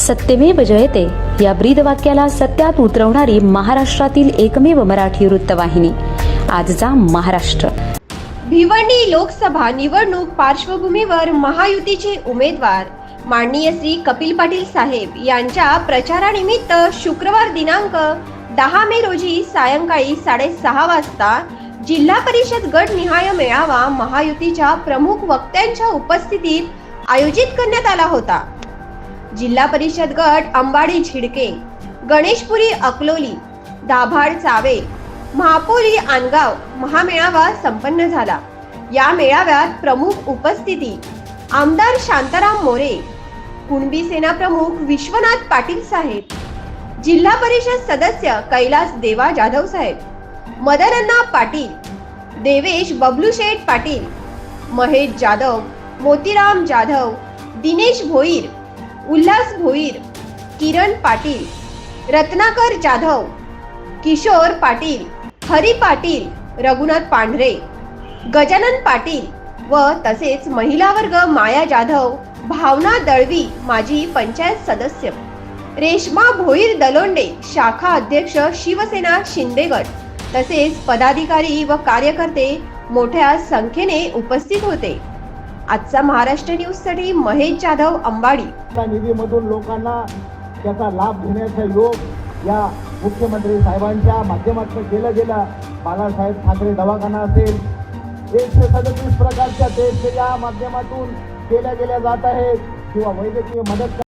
सत्यमेव जयते. या ब्रीद वाक्याला सत्यात उतरवणारी महाराष्ट्रातील एकमेव मराठी वृत्तवाहिनी. आजचा महाराष्ट्र. भिवंडी लोकसभा निवडणूक पार्श्वभूमीवर महायुतीचे उमेदवार. माननीय श्री कपिल पाटील साहेब यांच्या प्रचारानिमित्त शुक्रवार दिनांक दहा मे रोजी सायंकाळी साडेसहा वाजता जिल्हा परिषद गट निहाय मेळावा महायुतीच्या प्रमुख वक्त्यांच्या उपस्थितीत आयोजित करण्यात आला होता. जिल्हा परिषद गट अंबाडी झिडके गणेशपुरी अकलोली दाभाड चावे महापोली आनगाव महामेळावा संपन्न झाला. या मेळाव्यात प्रमुख उपस्थिती आमदार शांताराम मोरे कुणबी सेना प्रमुख विश्वनाथ पाटील साहेब जिल्हा परिषद सदस्य कैलास देवा जाधव साहेब मदनअण्णा पाटील देवेश बबलूशेठ पाटील महेश जाधव मोतीराम जाधव दिनेश भोईर उल्हास भोईर किरण पाटील रत्नाकर जाधव किशोर पाटील हरी पाटील रघुनाथ पांढरे गजानन पाटील व तसेच महिला वर्ग माया जाधव भावना दळवी माजी पंचायत सदस्य. रेश्मा भोईर दलोंडे शाखा अध्यक्ष शिवसेना शिंदेगड. तसेच पदाधिकारी व कार्यकर्ते मोठ्या संख्येने उपस्थित होते. आजचा महाराष्ट्र न्यूजसाठी महेश जाधव अंबाडी. त्या निधीमधून लोकांना त्याचा लाभ घेण्याचा योग या मुख्यमंत्री साहेबांच्या माध्यमातून केलं गेलं. बाळासाहेब ठाकरे दवाखाना असेल एकशे सदतीस प्रकारच्या टेस्ट या माध्यमातून केल्या गेल्या जात आहेत. किंवा वैद्यकीय मदत